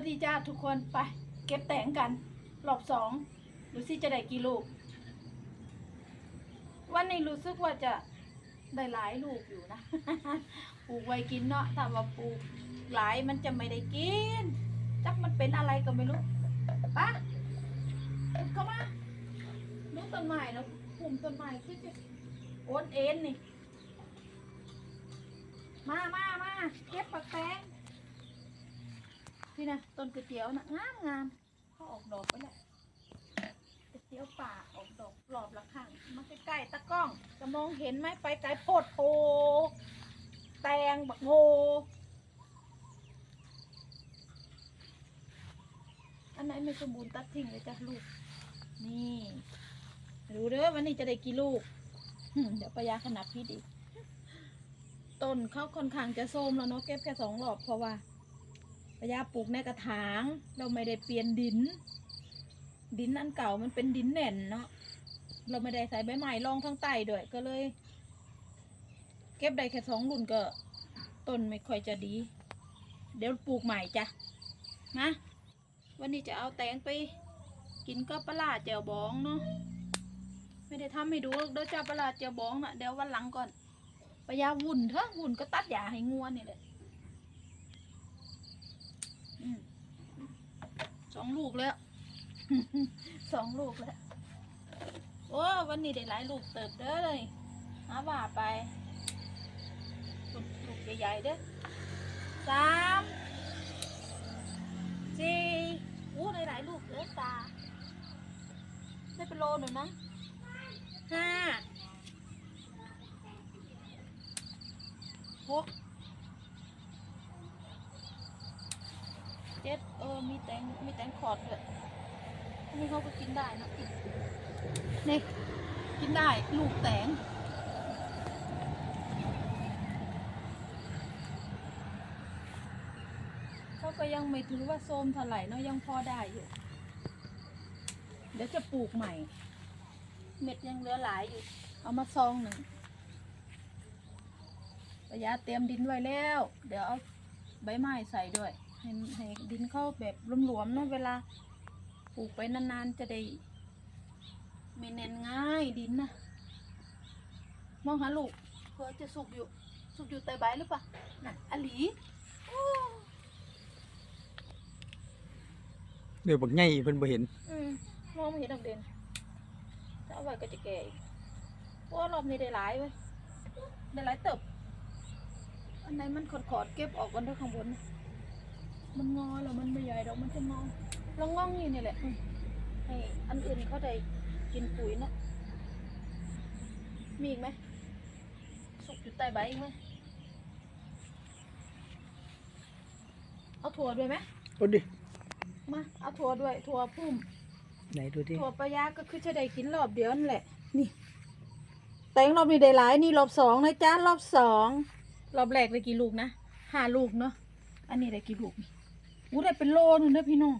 วัสดีจ้าทุกคนไป เก็บแตงกัน รอบสองดูสิจะได้กี่ลูก วันนี้รู้สึกว่าจะได้หลายลูกอยู่นะปลูกไว้กินเนาะถ้าว่าปลูกหลายมันจะไม่ได้กิน จักมันเป็นอะไรก็ไม่รู้ปะเข้ามาลูกต้นไม้แล้วกลุ่มต้นไม้คือจะโอนเอ็นนี่ มามามาเก็บปักแตง นี่นะต้นก๋วยเตี๋ยวนะงามงามเขาออกดอกไปแล้วก๋วยเตี๋ยวป่าออกดอกหลอบละข้างมาใกล้ๆตะกล้อง จะมองเห็นไหมไปไกลโพดโพแตงบักโงอันไหนไม่สมบูรณ์ตัดทิ้งเลยจ้ะลูก นี่รู้เด้อวันนี้จะได้กี่ลูก เดี๋ยวปยาขนาดพี่อีก ต้นเขาค่อนข้างจะโทมแล้วเนาะเก็บแค่สองรอบเพราะว่า ระยะปลูกในกระถาง เราไม่ได้เปลี่ยนดิน ดินอันเก่ามันเป็นดินแน่นเนาะเราไม่ได้ใส่ใบใหม่รองทั้งใต้ด้วยก็เลย เก็บได้แค่สองรุ่นก็ ต้นไม่ค่อยจะดี เดี๋ยวปลูกใหม่จ้ะนะวันนี้จะเอาแตงไป กินก็ปลาร้าแจ่วบองเนาะไม่ได้ทำให้ดูเดี๋ยวจะปลาร้าแจ่วบองนะเดี๋ยววันหลังก่อนปยาวุ่นเถอะวุ่นก็ตัดหญ้าให้งัวนี่แหละอืมส องลูกแล้ว สองลูกแล้ว โอ้วันนี้ได้หลายลูกเติบเด้อเลยหาว่าไปลูกลูกใหญ่ๆเด้อสามสี่อู้ได้หลายลูกเลยตาได้เป็นโลหนึ่งนะห้าหกเจ็ดเออมีแตงมีแตงขอดด้วยอันนี้เขาก็กินได้นะนี่กินได้ลูกแตงเขาก็ยังไม่ถือว่าโทรมเท่าไหร่เนาะยังพอได้อยู่ เดี๋ยวจะปลูกใหม่ เม็ดยังเหลือหลายอยู่ เอามาซองหนึ่งระยะเตรียมดินไว้แล้ว เดี๋ยวเอาใบไม้ใส่ด้วย ให้ให้ดินเข้าแบบหลวมๆเนาะเวลาปลูกไปนานๆจะได้ไม่แน่นง่ายดินนะมองหาลูกเพื่อจะสุกอยู่ สุกอยู่ใต้ใบหรือเปล่าน่ะอลีโอ้เดี๋ยวบักใหญ่เพิ่นบ่เห็นอืมมองไม่เห็นดอกเด่นถ้าเอาไว้ก็จะแก่อีกเพราะว่ารอบนี้ได้หลายเว้ยได้หลายเติบอันไหนมันขอดขอดๆเก็บออกกันด้วยข้างบนนะ มันงอแล้วมันไม่ใหญ่ดอกมันจะงอแล้วงองอยู่นี่แหละอืมให้อันอื่นเขาได้กินปุ๋ยเนอะมีอีกไหมสุกอยู่ใต้ใบอีกไหมเอาถั่วด้วยไหมโอ้ดิมาเอาถั่วด้วยถั่วพุ่มไหนดูดิถั่วปลายาก็คือจะได้กินรอบเดียวนั่นแหละ นี่ แตงรอบนี้ได้หลายนี่รอบสองนะจ้ารอบสองรอบแรกได้กี่ลูกนะห้าลูกเนาะอันนี้ได้กี่ลูกนี่ อู้ได้เป็นโลนึงนะพี่น้อง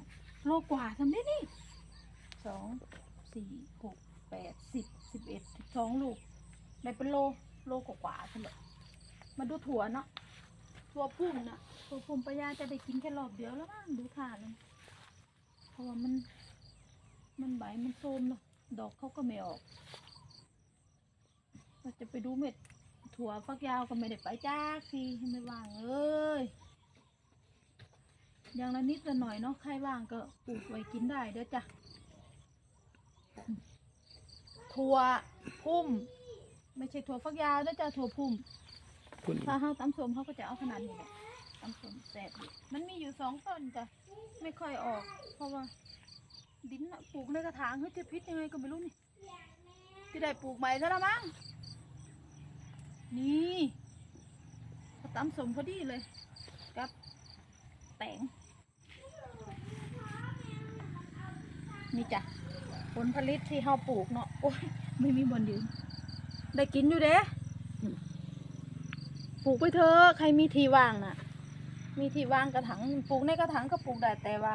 โลกว่าทำได้นี่สองสี่หกแปดสิบสิบเอ็ดสิบสองลูกได้เป็นโลโลกว่าๆทั้งหมดมาดูถั่วเนาะถั่วพุ่มนะถั่วพุ่มปายาจะได้กินแค่รอบเดียวแล้วมั้งดูท่าเลยเพราะว่ามัน มันใบมันโทมเนาะดอกเขาก็ไม่ออกเราจะไปดูเม็ดถั่วฟักยาวก็ไม่ได้ไปจ้ากทีไม่ว่างเลย อย่างละนิดละหน่อยเนาะใครว่างก็ปลูกไว้กินได้เด้อจ้ะถั่วพุ่ม ไม่ใช่ถั่วฟักยาวนะจ้ะถั่วพุ่มคุณถ้าเขาตำส้มเขาก็จะเอาขนาดนี้แหละตำส้มแสบอยู่มันมีอยู่สองต้นจ้ะไม่ค่อยออก เพราะว่า ดินน่ะปลูกในกระถางเฮ้ยจะพิษยังไงก็ไม่รู้นี่ที่ได้ปลูกใหม่ซะแล้วมั้งนี่เขาตำสมพอดีเลย กับแตง นี่จ้ะผลผลิตที่เราปลูกเนาะโอ้ยไม่มีบนยืนได้กินอยู่เด้ปลูกไปเถอะใครมีที่ว่างน่ะ มีที่ว่างกระถางปลูกในกระถางก็ปลูกได้แต่ว่า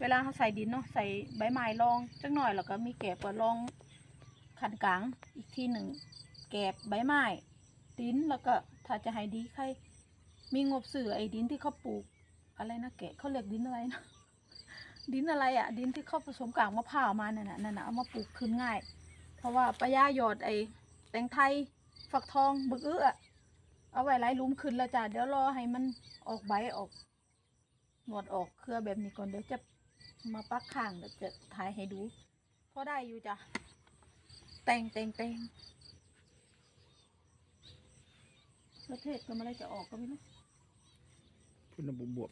เวลาเขาใส่ดินเนาะใส่ใบไม้รองจักหน่อยแล้วก็มีแกบก็รองขันกลางอีกทีหนึ่งแกบใบไม้ดินแล้วก็ถ้าจะให้ดีใครมีงบซื้อไอ้ดินที่เขาปลูกออะไรนะแกะเขาเรียกดินอะไรนะ ดินอะไรอะดินที่เขาผสมกากมะพร้าวมานั่นน่ะนั่นน่ะเอามาปลูกขึ้นง่าย เพราะว่าปะย่าหยอดไอ้แตงไทยฝักทองบึกอื้ออเอาไว้ไล่ลุมขึ้นแล้วจ้ะเดี๋ยวรอให้มันออกใบออกหนวดออกเครือแบบนี้ก่อนเดี๋ยวจะมาปักข้างเดี๋ยวจะถ่ายให้ดูพอได้อยู่จ้ะแตงแตงแตงประเทศก็ไม่ได้จะออกก็ไม่รู้พุ่นน่ะบวบบว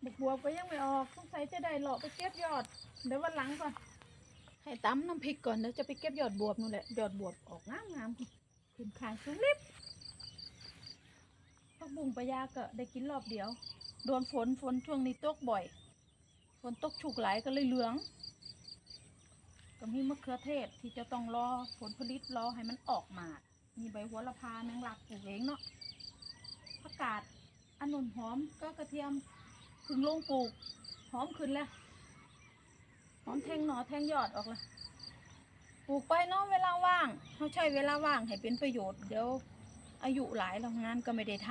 บบุกบัวก็ยังไม่ออกสงสัยจะได้หลอกไปเก็บยอด เดี๋ยววันหลังก่อนให้ตำน้ำพริกก่อนเดี๋ยวจะไปเก็บยอดบวบนู่นแหละยอดบวบออกงามงามขึ้นคางสูงลิบพักบุ้งปลายาก็ได้กินรอบเดียว โดนฝนฝนช่วงนี้ตกบ่อย ฝนตกฉุกหลายก็เลยเหลืองก็มีมะเขือเทศที่จะต้องรอผลผลิตรอให้มันออกมา มีใบหัวละพาแมงลักปลูกเองเนาะผักกาดอันนุนหอมก็กระเทียม พึ่งลงปลูก หอมขึ้นแล้ว หอมแทงหนอแทงยอดออกละปลูกไปเนาะเวลาว่างเขาใช้เวลาว่างให้เป็นประโยชน์ เดี๋ยวอายุหลายแล้วงานก็ไม่ได้ท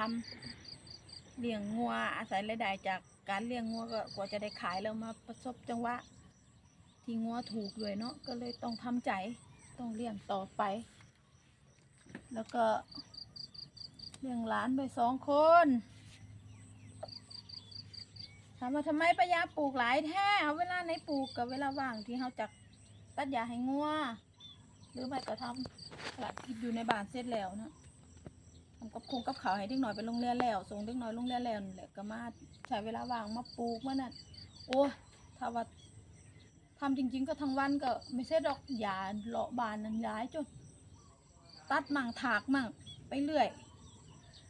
ำเลี้ยงงัวอาศัยรายได้จากการเลี้ยงงัวก็กว่าจะได้ขายแล้วมาประสบจังหวะที่งัวถูกเลยเนาะก็เลยต้องทำใจต้องเลี้ยงต่อไป แล้วก็เลี้ยงหลานไปสองคน ถามว่าทำไมปะยาปลูกหลายแท้เอาเวลาไหนปลูกกับเวลาว่างที่เขาจักตัดหญ้าให้งัวหรือไม่ก็ทำตลาดกินอยู่ในบ้านเสร็จแล้วนะทำกับคงกับเขาให้เด็กหน่อยไปโรงเรียนแล้วส่งเด็กน้อยโรงเรียนแล้วนี่แหละก็มาใช้เวลาว่างมาปลูกมานั่นโอ้ถ้าว่าทำจริง ๆ ก็ทั้งวันก็ไม่ใช่ดอกหญ้าเลาะบานนั่นย้ายจนตัดมั่งถากมั่งไปเรื่อย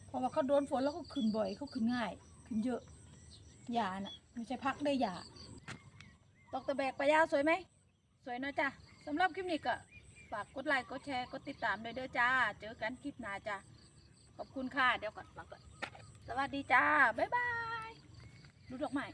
เพราะว่าเขาโดนฝนแล้วก็ขึ้นบ่อยเขาขึ้นง่าย ขึ้นเยอะ หยาน่ะไม่ใช่พักได้หยาตอกตะแบกปลายาวสวยไหม สวยเนาะจ้ะสำหรับคลิปนี้ก็ฝากกดไลค์กดแชร์กดติดตามด้วยเด้อจ้า เจอกันคลิปหน้าจ้าขอบคุณค่ะ เดี๋ยวก่อนฟังก่อน สวัสดีจ้า บ๊ายบาย ดูดอกไม้